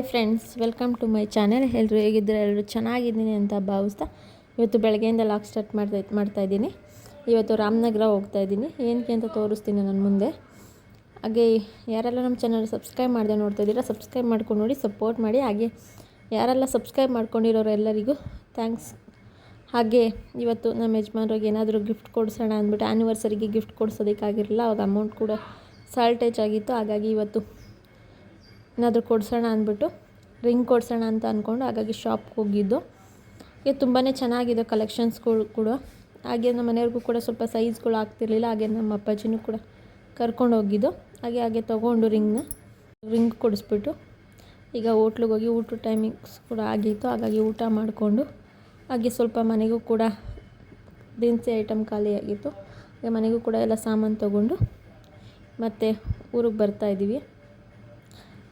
Hi friends, welcome to my channel. ಎಲ್ಲರೂ ಹೇಗಿದ್ದರೆ? ಎಲ್ಲರೂ ಚೆನ್ನಾಗಿದ್ದೀನಿ ಅಂತ ಭಾವಿಸ್ತಾ ಇವತ್ತು ಬೆಳಗ್ಗೆಯಿಂದ ಲಾಕ್ ಸ್ಟಾರ್ಟ್ ಮಾಡ್ತಾ ಮಾಡ್ತಾ ಇದ್ದೀನಿ. ಇವತ್ತು ರಾಮನಗರ ಹೋಗ್ತಾ ಇದ್ದೀನಿ. ಏನಕ್ಕೆ ಅಂತ ತೋರಿಸ್ತೀನಿ ನನ್ನ ಮುಂದೆ. ಹಾಗೆ ಯಾರೆಲ್ಲ ನಮ್ಮ ಚಾನಲ್ ಸಬ್ಸ್ಕ್ರೈಬ್ ಮಾಡಿದೆ ನೋಡ್ತಾ ಇದ್ದೀರಾ, ಸಬ್ಸ್ಕ್ರೈಬ್ ಮಾಡ್ಕೊಂಡು ನೋಡಿ, ಸಪೋರ್ಟ್ ಮಾಡಿ. ಹಾಗೆ ಯಾರೆಲ್ಲ ಸಬ್ಸ್ಕ್ರೈಬ್ ಮಾಡ್ಕೊಂಡಿರೋರು ಎಲ್ಲರಿಗೂ ಥ್ಯಾಂಕ್ಸ್. ಹಾಗೆ ಇವತ್ತು ನಮ್ಮ ಯಜಮಾನ್ರಿಗೆ ಏನಾದರೂ ಗಿಫ್ಟ್ ಕೊಡಿಸೋಣ ಅಂದ್ಬಿಟ್ಟು ಆ್ಯನಿವರ್ಸರಿಗೆ ಗಿಫ್ಟ್ ಕೊಡಿಸೋದಕ್ಕಾಗಿರಲಿಲ್ಲ ಅವಾಗ ಅಮೌಂಟ್ ಕೂಡ ಸಾಲ್ಟೇಜ್ ಆಗಿತ್ತು. ಹಾಗಾಗಿ ಇವತ್ತು ಏನಾದರೂ ಕೊಡಿಸೋಣ ಅಂದ್ಬಿಟ್ಟು ರಿಂಗ್ ಕೊಡಿಸೋಣ ಅಂತ ಅಂದ್ಕೊಂಡು ಹಾಗಾಗಿ ಶಾಪ್ಗೆ ಹೋಗಿದ್ದು. ಈಗ ತುಂಬಾ ಚೆನ್ನಾಗಿದೆ ಕಲೆಕ್ಷನ್ಸ್ಗಳು ಕೂಡ. ಹಾಗೆ ನಮ್ಮ ಮನೆಯವ್ರಿಗೂ ಕೂಡ ಸ್ವಲ್ಪ ಸೈಜ್ಗಳು ಆಗ್ತಿರ್ಲಿಲ್ಲ, ಹಾಗೆ ನಮ್ಮ ಅಪ್ಪಾಜಿನೂ ಕೂಡ ಕರ್ಕೊಂಡು ಹೋಗಿದ್ದು. ಹಾಗೆ ಹಾಗೆ ತೊಗೊಂಡು ರಿಂಗ್ನ ರಿಂಗ್ ಕೊಡಿಸ್ಬಿಟ್ಟು ಈಗ ಹೋಟ್ಲಿಗೆ ಹೋಗಿ ಊಟ ಟೈಮಿಂಗ್ಸ್ ಕೂಡ ಆಗಿತ್ತು, ಹಾಗಾಗಿ ಊಟ ಮಾಡಿಕೊಂಡು ಹಾಗೆ ಸ್ವಲ್ಪ ಮನೆಗೂ ಕೂಡ ದಿನಸಿ ಐಟಮ್ ಖಾಲಿಯಾಗಿತ್ತು ಹಾಗೆ ಮನೆಗೂ ಕೂಡ ಎಲ್ಲ ಸಾಮಾನು ತೊಗೊಂಡು ಮತ್ತು ಊರಿಗೆ ಬರ್ತಾಯಿದ್ದೀವಿ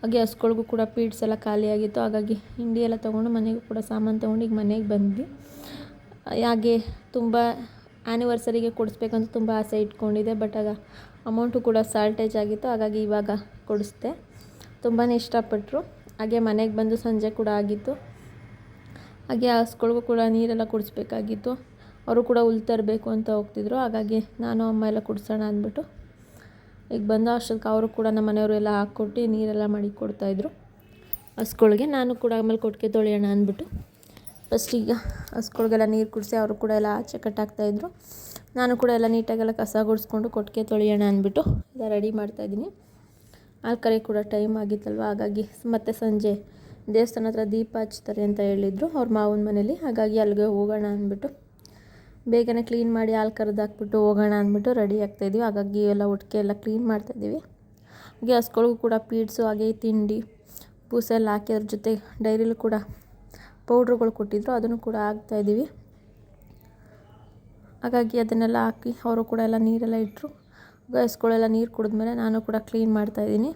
ಹಾಗೆ ಹಸ್ಗಳಿಗೂ ಕೂಡ ಪೀಡ್ಸ್ ಎಲ್ಲ ಖಾಲಿಯಾಗಿತ್ತು. ಹಾಗಾಗಿ ಹಿಂಡಿ ಎಲ್ಲ ತೊಗೊಂಡು ಮನೆಗೂ ಕೂಡ ಸಾಮಾನು ತೊಗೊಂಡು ಈಗ ಮನೆಗೆ ಬಂದ್ವಿ. ಹಾಗೆ ತುಂಬ ಆ್ಯನಿವರ್ಸರಿಗೆ ಕೊಡಿಸ್ಬೇಕಂತ ತುಂಬ ಆಸೆ ಇಟ್ಕೊಂಡಿದ್ದೆ. ಬಟ್ ಆಗ ಅಮೌಂಟು ಕೂಡ ಸಾಲ್ಟೇಜ್ ಆಗಿತ್ತು. ಹಾಗಾಗಿ ಇವಾಗ ಕೊಡಿಸ್ದೆ. ತುಂಬಾ ಇಷ್ಟಪಟ್ಟರು ಹಾಗೆ ಮನೆಗೆ ಬಂದು ಸಂಜೆ ಕೂಡ ಆಗಿತ್ತು. ಹಾಗೆ ಹಸ್ಗಳಿಗೂ ಕೂಡ ನೀರೆಲ್ಲ ಕುಡಿಸ್ಬೇಕಾಗಿತ್ತು. ಅವರು ಕೂಡ ಹುಲ್ ತರಬೇಕು ಅಂತ ಹೋಗ್ತಿದ್ರು. ಹಾಗಾಗಿ ನಾನು ಅಮ್ಮ ಎಲ್ಲ ಕುಡಿಸೋಣ ಅಂದ್ಬಿಟ್ಟು ಈಗ ಬಂದ ಅಷ್ಟೊತ್ತಿಗೆ ಅವರು ಕೂಡ ನಮ್ಮ ಮನೆಯವರು ಎಲ್ಲ ಹಾಕ್ಕೊಟ್ಟು ನೀರೆಲ್ಲ ಮಾಡಿ ಕೊಡ್ತಾಯಿದ್ರು ಹಸ್ಗಳಿಗೆ ನಾನು ಕೂಡ ಆಮೇಲೆ ಕೊಟ್ಟಿಗೆ ತೊಳೆಯೋಣ ಅಂದ್ಬಿಟ್ಟು ಫಸ್ಟ್ ಈಗ ಹಸ್ಗಳಿಗೆಲ್ಲ ನೀರು ಕುಡಿಸಿ ಅವರು ಕೂಡ ಎಲ್ಲ ಆಚೆ ಕಟ್ಟಾಕ್ತಾಯಿದ್ರು ನಾನು ಕೂಡ ಎಲ್ಲ ನೀಟಾಗೆಲ್ಲ ಕಸ ಗುಡಿಸ್ಕೊಂಡು ಕೊಟ್ಟಿಗೆ ತೊಳೆಯೋಣ ಅಂದ್ಬಿಟ್ಟು ಎಲ್ಲ ರೆಡಿ ಮಾಡ್ತಾಯಿದ್ದೀನಿ ಹಾಲು ಕರೆ ಕೂಡ ಟೈಮ್ ಆಗಿತ್ತಲ್ವ? ಹಾಗಾಗಿ ಮತ್ತೆ ಸಂಜೆ ದೇವಸ್ಥಾನ ಹತ್ರ ದೀಪ ಹಚ್ತಾರೆ ಅಂತ ಹೇಳಿದರು. ಅವ್ರ ಮಾವನ ಮನೇಲಿ. ಹಾಗಾಗಿ ಅಲ್ಲಿಗೆ ಹೋಗೋಣ ಅಂದ್ಬಿಟ್ಟು ಬೇಗನೆ ಕ್ಲೀನ್ ಮಾಡಿ ಹಾಲು ಕರೆದಾಕ್ಬಿಟ್ಟು ಹೋಗೋಣ ಅಂದ್ಬಿಟ್ಟು ರೆಡಿ ಆಗ್ತಾಯಿದ್ದೀವಿ ಹಾಗಾಗಿ ಎಲ್ಲ ಒಟ್ಟಿಗೆ ಎಲ್ಲ ಕ್ಲೀನ್ ಮಾಡ್ತಾಯಿದ್ದೀವಿ ಹಾಗೆ ಹಸ್ಗಳಿಗೂ ಕೂಡ ಪೀಡ್ಸು, ಹಾಗೆ ತಿಂಡಿ ಬೂಸೆ ಎಲ್ಲ ಹಾಕಿ ಅದ್ರ ಜೊತೆ ಡೈರಿಲೂ ಕೂಡ ಪೌಡ್ರುಗಳು ಕೊಟ್ಟಿದ್ರು. ಅದನ್ನು ಕೂಡ ಹಾಕ್ತಾಯಿದ್ದೀವಿ ಹಾಗಾಗಿ ಅದನ್ನೆಲ್ಲ ಹಾಕಿ ಅವರು ಕೂಡ ಎಲ್ಲ ನೀರೆಲ್ಲ ಇಟ್ಟರು. ಹಸ್ಕೊಳೆಲ್ಲ ನೀರು ಕುಡಿದ್ಮೇಲೆ ನಾನು ಕೂಡ ಕ್ಲೀನ್ ಮಾಡ್ತಾಯಿದ್ದೀನಿ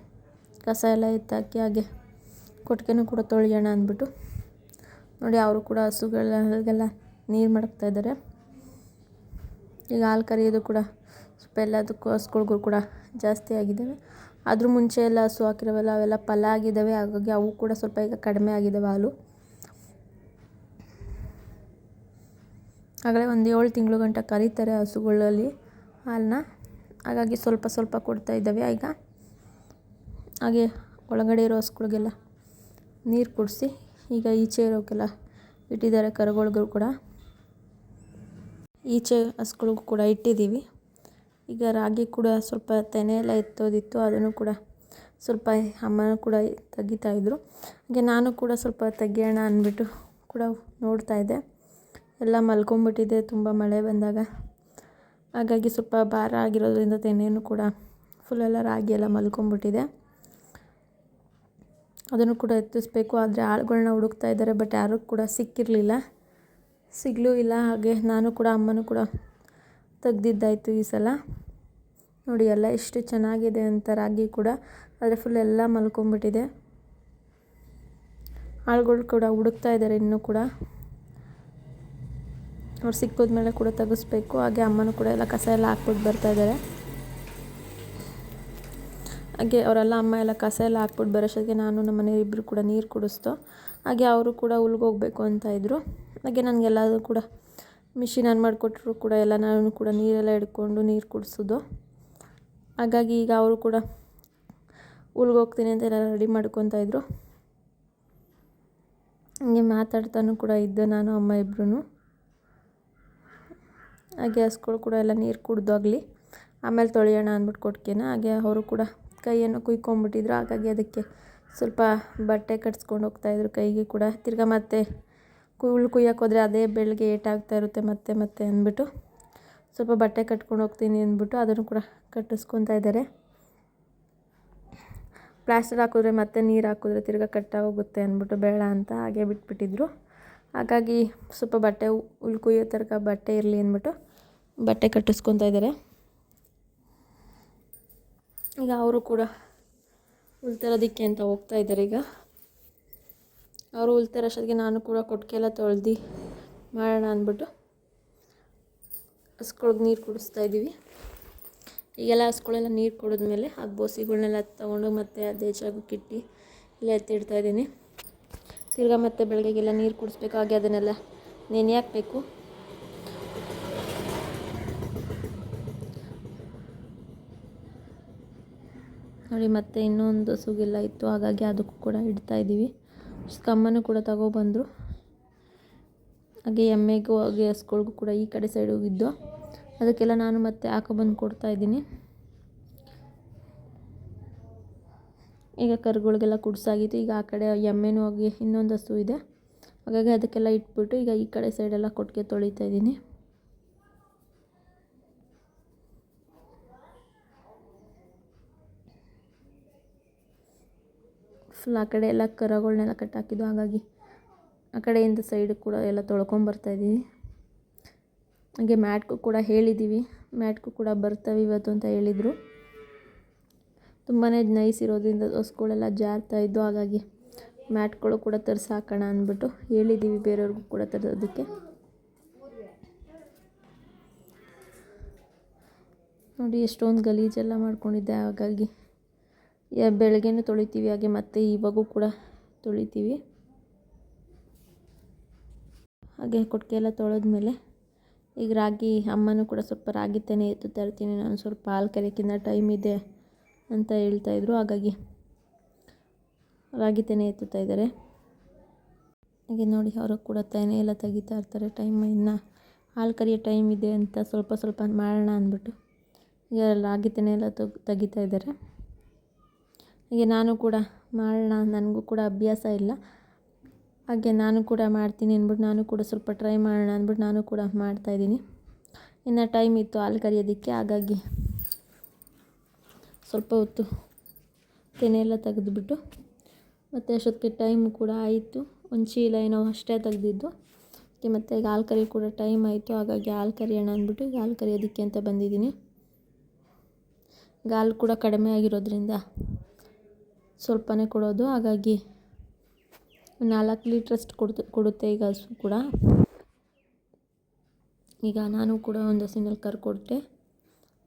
ಕಸ ಎಲ್ಲ ಎತ್ತಾಕಿ ಹಾಗೆ ಕೊಟ್ಟಿಗೆನೂ ಕೂಡ ತೊಳೆಯೋಣ ಅಂದ್ಬಿಟ್ಟು. ನೋಡಿ, ಅವರು ಕೂಡ ಹಸುಗಳಿಗೆಲ್ಲ ನೀರು ಮಡಗ್ತಾ ಇದ್ದಾರೆ. ಈಗ ಹಾಲು ಕರೆಯೋದು ಕೂಡ ಸ್ವಲ್ಪ ಎಲ್ಲದಕ್ಕೂ ಹಸುಗಳ್ಗೂ ಕೂಡ ಜಾಸ್ತಿ ಆಗಿದ್ದಾವೆ. ಅದ್ರ ಮುಂಚೆ ಎಲ್ಲ ಹಸು ಹಾಕಿರೋವೆಲ್ಲ, ಅವೆಲ್ಲ ಫಲ ಆಗಿದ್ದಾವೆ. ಹಾಗಾಗಿ ಅವು ಕೂಡ ಸ್ವಲ್ಪ ಈಗ ಕಡಿಮೆ ಆಗಿದ್ದಾವೆ ಹಾಲು. ಆಗಲೇ ಒಂದು ಏಳು ತಿಂಗಳು ಗಂಟ ಕರೀತಾರೆ ಹಸುಗಳಲ್ಲಿ ಹಾಲನ್ನ. ಹಾಗಾಗಿ ಸ್ವಲ್ಪ ಸ್ವಲ್ಪ ಕೊಡ್ತಾ ಇದ್ದಾವೆ ಈಗ. ಹಾಗೆ ಒಳಗಡೆ ಇರೋ ಹಸುಗಳಿಗೆಲ್ಲ ನೀರು ಕುಡಿಸಿ ಈಗ ಈಚೆ ಇರೋಕ್ಕೆಲ್ಲ ಇಟ್ಟಿದ್ದಾರೆ ಕರುಗಳಿಗೂ ಕೂಡ. ಈಚೆ ಹಸುಗಳಿಗೂ ಕೂಡ ಇಟ್ಟಿದ್ದೀವಿ. ಈಗ ರಾಗಿ ಕೂಡ ಸ್ವಲ್ಪ ತೆನೆ ಎಲ್ಲ ಎತ್ತೋದಿತ್ತು, ಅದನ್ನು ಕೂಡ ಸ್ವಲ್ಪ ಅಮ್ಮನೂ ಕೂಡ ತೆಗಿತಾಯಿದ್ರು ಹಾಗೆ ನಾನು ಕೂಡ ಸ್ವಲ್ಪ ತೆಗಿಯೋಣ ಅಂದ್ಬಿಟ್ಟು ಕೂಡ ನೋಡ್ತಾಯಿದ್ದೆ ಎಲ್ಲ ಮಲ್ಕೊಂಬಿಟ್ಟಿದೆ, ತುಂಬ ಮಳೆ ಬಂದಾಗ. ಹಾಗಾಗಿ ಸ್ವಲ್ಪ ಭಾರ ಆಗಿರೋದ್ರಿಂದ ತೆನೆಯೂ ಕೂಡ ಫುಲ್ ಎಲ್ಲ ರಾಗಿ ಎಲ್ಲ ಮಲ್ಕೊಂಬಿಟ್ಟಿದೆ. ಅದನ್ನು ಕೂಡ ಎತ್ತಿಸ್ಬೇಕು, ಆದರೆ ಆಳುಗಳನ್ನ ಹುಡುಕ್ತಾ ಇದ್ದಾರೆ ಬಟ್ ಯಾರೂ ಕೂಡ ಸಿಕ್ಕಿರಲಿಲ್ಲ. ಸಿಗಲೂ ಇಲ್ಲ, ಹಾಗೆ ನಾನು ಕೂಡ, ಅಮ್ಮನೂ ಕೂಡ ತೆಗ್ದಿದ್ದಾಯಿತು ಈ ಸಲ. ನೋಡಿ, ಎಲ್ಲ ಎಷ್ಟು ಚೆನ್ನಾಗಿದೆ ಅಂತ ರಾಗಿ ಕೂಡ ಆದರೆ ಫುಲ್ ಎಲ್ಲ ಮಲ್ಕೊಂಬಿಟ್ಟಿದೆ. ಆಳುಗಳು ಕೂಡ ಹುಡುಕ್ತಾ ಇದ್ದಾರೆ ಇನ್ನೂ ಕೂಡ. ಅವ್ರು ಸಿಕ್ಕೋದ್ಮೇಲೆ ಕೂಡ ತೆಗಿಸ್ಬೇಕು. ಹಾಗೆ ಅಮ್ಮನೂ ಕೂಡ ಎಲ್ಲ ಕಸ ಎಲ್ಲ ಹಾಕ್ಬಿಟ್ಟು ಬರ್ತಾಯಿದ್ದಾರೆ ಹಾಗೆ ಅವರೆಲ್ಲ ಅಮ್ಮ ಎಲ್ಲ ಕಸ ಎಲ್ಲ ಹಾಕ್ಬಿಟ್ಟು ಬರೋಷ್ಟೊತ್ತಿಗೆ ನಾನು ನಮ್ಮ ಮನೆಯವ್ರಿಬ್ಬರು ಕೂಡ ನೀರು ಕುಡಿಸ್ತೋ ಹಾಗೆ ಅವರು ಕೂಡ ಹುಲ್ಗೆ ಹೋಗಬೇಕು ಅಂತ ಇದ್ದರು ಹಾಗೆ ನನಗೆಲ್ಲದು ಕೂಡ ಮಿಷಿನ್ ಆನ್ ಮಾಡಿಕೊಟ್ರು ಕೂಡ ಎಲ್ಲ ನಾನು ಕೂಡ ನೀರೆಲ್ಲ ಹಿಡ್ಕೊಂಡು ನೀರು ಕುಡಿಸೋದು. ಹಾಗಾಗಿ ಈಗ ಅವರು ಕೂಡ ಹೋಗ್ತೀನಿ ಅಂತ ಎಲ್ಲ ರೆಡಿ ಮಾಡ್ಕೊತಾ ಇದ್ರು. ಹಂಗೆ ಮಾತಾಡ್ತಾನೂ ಕೂಡ ಇದ್ದೆ ನಾನು, ಅಮ್ಮ ಇಬ್ಬರೂ ಹಾಗೆ ಹಸ್ಗಳು ಕೂಡ ಎಲ್ಲ ನೀರು ಕುಡ್ದಾಗಲಿ. ಆಮೇಲೆ ತೊಳೆಯೋಣ ಅಂದ್ಬಿಟ್ಟು ಕೊಟ್ಕೇನ ಹಾಗೆ ಅವರು ಕೂಡ ಕೈಯನ್ನು ಕುಯ್ಕೊಂಬಿಟ್ಟಿದ್ರು ಹಾಗಾಗಿ ಅದಕ್ಕೆ ಸ್ವಲ್ಪ ಬಟ್ಟೆ ಕಟ್ಸ್ಕೊಂಡು ಹೋಗ್ತಾಯಿದ್ರು ಕೈಗೆ ಕೂಡ. ತಿರ್ಗಾ ಮತ್ತೆ ಹುಲ್ ಕುಯ್ಯಕ್ಕೆ ಹೋದರೆ ಅದೇ ಬೆಳಗ್ಗೆ ಏಟಾಗ್ತಾ ಇರುತ್ತೆ ಮತ್ತೆ ಮತ್ತೆ ಅಂದ್ಬಿಟ್ಟು ಸ್ವಲ್ಪ ಬಟ್ಟೆ ಕಟ್ಕೊಂಡು ಹೋಗ್ತೀನಿ ಅಂದ್ಬಿಟ್ಟು ಅದನ್ನು ಕೂಡ ಕಟ್ಟಿಸ್ಕೊತಾ ಇದ್ದಾರೆ. ಪ್ಲಾಸ್ಟರ್ ಹಾಕಿದ್ರೆ ಮತ್ತೆ ನೀರು ಹಾಕಿದ್ರೆ ತಿರ್ಗಾ ಕಟ್ಟಾಗೋಗುತ್ತೆ ಅಂದ್ಬಿಟ್ಟು ಬೇಡ ಅಂತ ಹಾಗೆ ಬಿಟ್ಬಿಟ್ಟಿದ್ರು. ಹಾಗಾಗಿ ಸ್ವಲ್ಪ ಬಟ್ಟೆ ಹುಲ್ ಕುಯ್ಯೋ ತನಕ ಬಟ್ಟೆ ಇರಲಿ ಅಂದ್ಬಿಟ್ಟು ಬಟ್ಟೆ ಕಟ್ಟಿಸ್ಕೊತಾ ಇದ್ದಾರೆ. ಈಗ ಅವರು ಕೂಡ ಉಲ್ತರೋದಿಕ್ಕೆ ಅಂತ ಹೋಗ್ತಾ ಇದ್ದಾರೆ ಈಗ. ಅವರು ಉಳ್ತಾರೆ ಅಷ್ಟೊತ್ತಿಗೆ ನಾನು ಕೂಡ ಕೊಟ್ಟಿಗೆಲ್ಲ ತೊಳೆದು ಮಾಡೋಣ ಅಂದ್ಬಿಟ್ಟು ಹಸ್ಕೊಳಗೆ ನೀರು ಕುಡಿಸ್ತಾ ಇದ್ದೀವಿ. ಈಗೆಲ್ಲ ಹಸ್ಗಳೆಲ್ಲ ನೀರು ಕುಡಿದ್ಮೇಲೆ ಆ ಬೋಸಿಗಳನ್ನೆಲ್ಲ ತೊಗೊಂಡು ಮತ್ತೆ ಅದೇ ಜಾಗಕ್ಕೆ ಕಿಟ್ಟಿ ಇಲ್ಲ ಎತ್ತಿಡ್ತಾ ಇದ್ದೀನಿ. ತಿರ್ಗಾ ಮತ್ತೆ ಬೆಳಗ್ಗೆಗೆಲ್ಲ ನೀರು ಕುಡಿಸ್ಬೇಕು. ಹಾಗೆ ಅದನ್ನೆಲ್ಲ ನೆನೆ ಹಾಕಬೇಕು. ನೋಡಿ, ಮತ್ತೆ ಇನ್ನೊಂದು ಹಸುಗೆಲ್ಲ ಇತ್ತು. ಹಾಗಾಗಿ ಅದಕ್ಕೂ ಕೂಡ ಇಡ್ತಾ ಇದ್ದೀವಿ. ಕಮ್ಮನು ಕೂಡ ತಗೊಬಂದರು ಹಾಗೆ ಎಮ್ಮೆಗೂ ಹಾಗೆ ಹಸ್ಗಳಿಗೂ ಕೂಡ ಈ ಕಡೆ ಸೈಡ್ ಹೋಗಿದ್ದು. ಅದಕ್ಕೆಲ್ಲ ನಾನು ಮತ್ತೆ ಹಾಕೊಬಂದು ಕೊಡ್ತಾ ಇದ್ದೀನಿ. ಈಗ ಕರುಗಳಿಗೆಲ್ಲ ಕುಡ್ಸಾಗಿತ್ತು. ಈಗ ಆ ಕಡೆ ಎಮ್ಮೆನೂ ಹೋಗಿ ಇನ್ನೊಂದು ಹಸು ಇದೆ. ಹಾಗಾಗಿ ಅದಕ್ಕೆಲ್ಲ ಇಟ್ಬಿಟ್ಟು ಈಗ ಈ ಕಡೆ ಸೈಡೆಲ್ಲ ಕೊಟ್ಟಿಗೆ ತೊಳಿತಾ ಇದ್ದೀನಿ. ಫುಲ್ ಆ ಕಡೆ ಎಲ್ಲ ಕರಗಳನ್ನೆಲ್ಲ ಕಟ್ಟಾಕಿದ್ದು. ಹಾಗಾಗಿ ಆ ಕಡೆಯಿಂದ ಸೈಡ್ ಕೂಡ ಎಲ್ಲ ತೊಳ್ಕೊಂಬರ್ತಾಯಿದ್ದೀವಿ ಹಾಗೆ ಮ್ಯಾಟ್ಗೂ ಕೂಡ ಹೇಳಿದ್ದೀವಿ. ಮ್ಯಾಟ್ಗೂ ಕೂಡ ಬರ್ತವೆ ಇವತ್ತು ಅಂತ ಹೇಳಿದರು. ತುಂಬಾ ನೈಸ್ ಇರೋದ್ರಿಂದ ಹಸುಗಳೆಲ್ಲ ಜಾರ್ತಾ ಇದ್ದು, ಹಾಗಾಗಿ ಮ್ಯಾಟ್ಗಳು ಕೂಡ ತರಿಸಿ ಹಾಕೋಣ ಅಂದ್ಬಿಟ್ಟು ಹೇಳಿದ್ದೀವಿ ಬೇರೆಯವ್ರಿಗೂ ಕೂಡ ತರೋದಕ್ಕೆ ನೋಡಿ ಎಷ್ಟೊಂದು ಗಲೀಜೆಲ್ಲ ಮಾಡ್ಕೊಂಡಿದ್ದೆ, ಹಾಗಾಗಿ ಬೆಳಗ್ಗೆನೂ ತೊಳಿತೀವಿ, ಹಾಗೆ ಮತ್ತೆ ಇವಾಗೂ ಕೂಡ ತೊಳಿತೀವಿ. ಹಾಗೆ ಕೊಟ್ಟಿಗೆ ಎಲ್ಲ ತೊಳೆದ್ಮೇಲೆ ಈಗ ರಾಗಿ ಅಮ್ಮನೂ ಕೂಡ ಸ್ವಲ್ಪ ರಾಗಿ ತೆನೆ ಎತ್ತುತ್ತಾ ಇರ್ತೀನಿ ನಾನು ಸ್ವಲ್ಪ ಹಾಲು ಕರೆಯೋಕ್ಕಿಂತ ಟೈಮ್ ಇದೆ ಅಂತ ಹೇಳ್ತಾಯಿದ್ರು ಹಾಗಾಗಿ ರಾಗಿ ತೆನೆ ಎತ್ತುತ್ತಾ ಇದ್ದಾರೆ. ಹಾಗೆ ನೋಡಿ, ಅವರು ಕೂಡ ತೆನೆ ಎಲ್ಲ ತೆಗಿತಾ ಇರ್ತಾರೆ. ಟೈಮ್ ಇನ್ನು ಹಾಲು ಕರಿಯೋ ಟೈಮ್ ಇದೆ ಅಂತ ಸ್ವಲ್ಪ ಸ್ವಲ್ಪ ಮಾಡೋಣ ಅಂದ್ಬಿಟ್ಟು ಈಗ ರಾಗಿ ತೆನೆ ಎಲ್ಲ ತೆಗಿತಾ ಇದ್ದಾರೆ. ಹಾಗೆ ನಾನು ಕೂಡ ಮಾಡೋಣ ನನಗೂ ಕೂಡ ಅಭ್ಯಾಸ ಇಲ್ಲ. ಹಾಗೆ ನಾನು ಕೂಡ ಮಾಡ್ತೀನಿ ಅಂದ್ಬಿಟ್ಟು ನಾನು ಕೂಡ ಸ್ವಲ್ಪ ಟ್ರೈ ಮಾಡೋಣ ಅಂದ್ಬಿಟ್ಟು ನಾನು ಕೂಡ ಮಾಡ್ತಾಯಿದ್ದೀನಿ ಇನ್ನು ಟೈಮ್ ಇತ್ತು ಹಾಲು ಕರಿಯೋದಕ್ಕೆ, ಹಾಗಾಗಿ ಸ್ವಲ್ಪ ಹೊತ್ತು ತೆನೆ ಎಲ್ಲ ತೆಗೆದುಬಿಟ್ಟು, ಮತ್ತು ಅಷ್ಟೊತ್ತಿಗೆ ಟೈಮ್ ಕೂಡ ಆಯಿತು. ಒಂದು ಚೀಲ ಏನೋ ಅಷ್ಟೇ ತೆಗೆದಿದ್ದು. ಮತ್ತು ಈಗ ಹಾಲು ಕರಿ ಕೂಡ ಟೈಮ್ ಆಯಿತು, ಹಾಗಾಗಿ ಹಾಲು ಕರಿಯೋಣ ಅಂದ್ಬಿಟ್ಟು ಈಗ ಹಾಲು ಕರಿಯೋದಕ್ಕೆ ಅಂತ ಬಂದಿದ್ದೀನಿ. ಈಗ ಹಾಲು ಕೂಡ ಕಡಿಮೆ ಆಗಿರೋದ್ರಿಂದ ಸ್ವಲ್ಪನೇ ಕೊಡೋದು. ಹಾಗಾಗಿ ನಾಲ್ಕು ಲೀಟ್ರಷ್ಟು ಕೊಡ್ತು, ಕೊಡುತ್ತೆ ಈಗ ಹಸು ಕೂಡ. ಈಗ ನಾನು ಕೂಡ ಒಂದು ಹಸಿನಲ್ಲಿ ಕರು ಕೊಟ್ಟೆ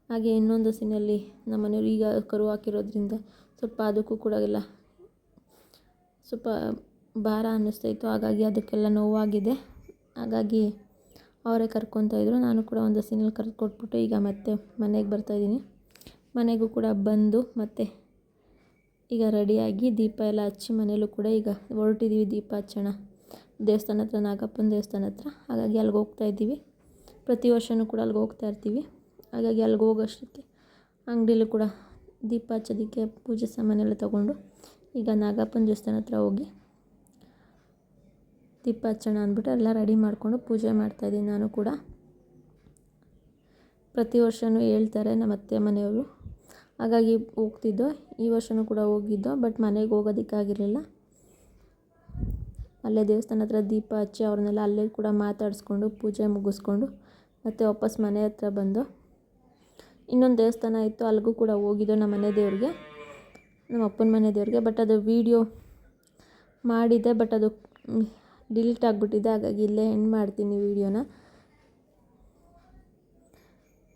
ಹಾಗೆ ಇನ್ನೊಂದು ಹಸಿನಲ್ಲಿ ನಮ್ಮ ಮನೆಯವ್ರು ಈಗ ಕರು ಹಾಕಿರೋದ್ರಿಂದ ಸ್ವಲ್ಪ ಅದಕ್ಕೂ ಕೂಡ ಎಲ್ಲ ಸ್ವಲ್ಪ ಭಾರ ಅನ್ನಿಸ್ತಾಯಿತ್ತು ಹಾಗಾಗಿ ಅದಕ್ಕೆಲ್ಲ ನೋವಾಗಿದೆ. ಹಾಗಾಗಿ ಅವರೇ ಕರ್ಕೊತಾ ನಾನು ಕೂಡ ಒಂದು ಹಸಿನಲ್ಲಿ ಕರ್ಕೊಟ್ಬಿಟ್ಟು ಈಗ ಮತ್ತೆ ಮನೆಗೆ ಬರ್ತಾಯಿದ್ದೀನಿ ಮನೆಗೂ ಕೂಡ ಬಂದು ಮತ್ತೆ ಈಗ ರೆಡಿಯಾಗಿ ದೀಪ ಎಲ್ಲ ಹಚ್ಚಿ ಮನೇಲೂ ಕೂಡ ಈಗ ಹೊರಟಿದ್ದೀವಿ ದೀಪ ಹಚ್ಚೋಣ ದೇವಸ್ಥಾನ ಹತ್ರ, ನಾಗಪ್ಪನ ದೇವಸ್ಥಾನ ಹತ್ರ. ಹಾಗಾಗಿ ಅಲ್ಲಿಗೆ ಹೋಗ್ತಾ ಇದ್ದೀವಿ. ಪ್ರತಿ ವರ್ಷವೂ ಕೂಡ ಅಲ್ಲಿಗೆ ಹೋಗ್ತಾ ಇರ್ತೀವಿ. ಹಾಗಾಗಿ ಅಲ್ಲಿಗೆ ಹೋಗೋಷ್ಟಕ್ಕೆ ಅಂಗಡಿಲೂ ಕೂಡ ದೀಪ ಹಚ್ಚೋದಕ್ಕೆ ಪೂಜೆ ಸಾಮಾನೆಲ್ಲ ತಗೊಂಡು ಈಗ ನಾಗಪ್ಪನ ದೇವಸ್ಥಾನ ಹತ್ರ ಹೋಗಿ ದೀಪ ಹಚ್ಚೋಣ ಅಂದ್ಬಿಟ್ಟು ಎಲ್ಲ ರೆಡಿ ಮಾಡಿಕೊಂಡು ಪೂಜೆ ಮಾಡ್ತಾಯಿದ್ದೀನಿ ನಾನು ಕೂಡ. ಪ್ರತಿ ವರ್ಷವೂ ಹೇಳ್ತಾರೆ ನಮ್ಮ ಅತ್ತೆ ಮನೆಯವರು ಹಾಗಾಗಿ ಹೋಗ್ತಿದ್ದೋ, ಈ ವರ್ಷವೂ ಕೂಡ ಹೋಗಿದ್ದೋ, ಬಟ್ ಮನೆಗೆ ಹೋಗೋದಕ್ಕಾಗಿರಲಿಲ್ಲ. ಅಲ್ಲೇ ದೇವಸ್ಥಾನ ಹತ್ರ ದೀಪ ಹಚ್ಚಿ ಅವ್ರನ್ನೆಲ್ಲ ಅಲ್ಲೇ ಕೂಡ ಮಾತಾಡಿಸ್ಕೊಂಡು, ಪೂಜೆ ಮುಗಿಸ್ಕೊಂಡು, ಮತ್ತು ವಾಪಸ್ ಮನೆ ಹತ್ರ ಬಂದು. ಇನ್ನೊಂದು ದೇವಸ್ಥಾನ ಇತ್ತು ಅಲ್ಲಿಗೂ ಕೂಡ ಹೋಗಿದ್ದೋ ನಮ್ಮ ಮನೆ ದೇವ್ರಿಗೆ, ನಮ್ಮ ಅಪ್ಪನ ಮನೆ ದೇವ್ರಿಗೆ, ಬಟ್ ಅದು ವೀಡಿಯೋ ಮಾಡಿದ್ದೆ ಬಟ್ ಅದು ಡಿಲೀಟ್ ಆಗಿಬಿಟ್ಟಿದೆ, ಹಾಗಾಗಿ ಇಲ್ಲೇ ಎಂಡ್ ಮಾಡ್ತೀನಿ ವೀಡಿಯೋನ.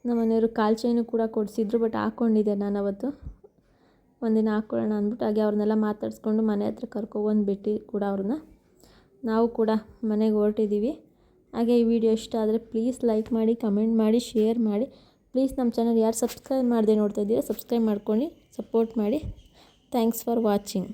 ನಮ್ಮ ಮನೆಯವರು ಕಾಲು ಚೈನು ಕೂಡ ಕೊಡಿಸಿದ್ರು ಬಟ್ ಹಾಕ್ಕೊಂಡಿದ್ದೆ ನಾನು ಅವತ್ತು ಒಂದಿನ ಹಾಕ್ಕೊಳ್ಳೋಣ ಅಂದ್ಬಿಟ್ಟು ಹಾಗೆ ಅವ್ರನ್ನೆಲ್ಲ ಮಾತಾಡಿಸ್ಕೊಂಡು ಮನೆ ಹತ್ರ ಕರ್ಕೊಬಂದು ಬಿಟ್ಟು ಕೂಡ ಅವ್ರನ್ನ. ನಾವು ಕೂಡ ಮನೆಗೆ ಹೊರಟಿದ್ದೀವಿ. ಹಾಗೆ ಈ ವಿಡಿಯೋ ಇಷ್ಟ ಆದರೆ ಪ್ಲೀಸ್ ಲೈಕ್ ಮಾಡಿ ಕಮೆಂಟ್ ಮಾಡಿ ಶೇರ್ ಮಾಡಿ. ಪ್ಲೀಸ್ ನಮ್ಮ ಚಾನಲ್ ಯಾರು ಸಬ್ಸ್ಕ್ರೈಬ್ ಮಾಡದೆ ನೋಡ್ತಾ ಇದ್ದೀರಾ ಸಬ್ಸ್ಕ್ರೈಬ್ ಮಾಡ್ಕೊಂಡು ಸಪೋರ್ಟ್ ಮಾಡಿ. Thanks for watching